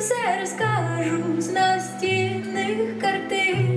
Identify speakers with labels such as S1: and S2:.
S1: все розкажу з настільних картин.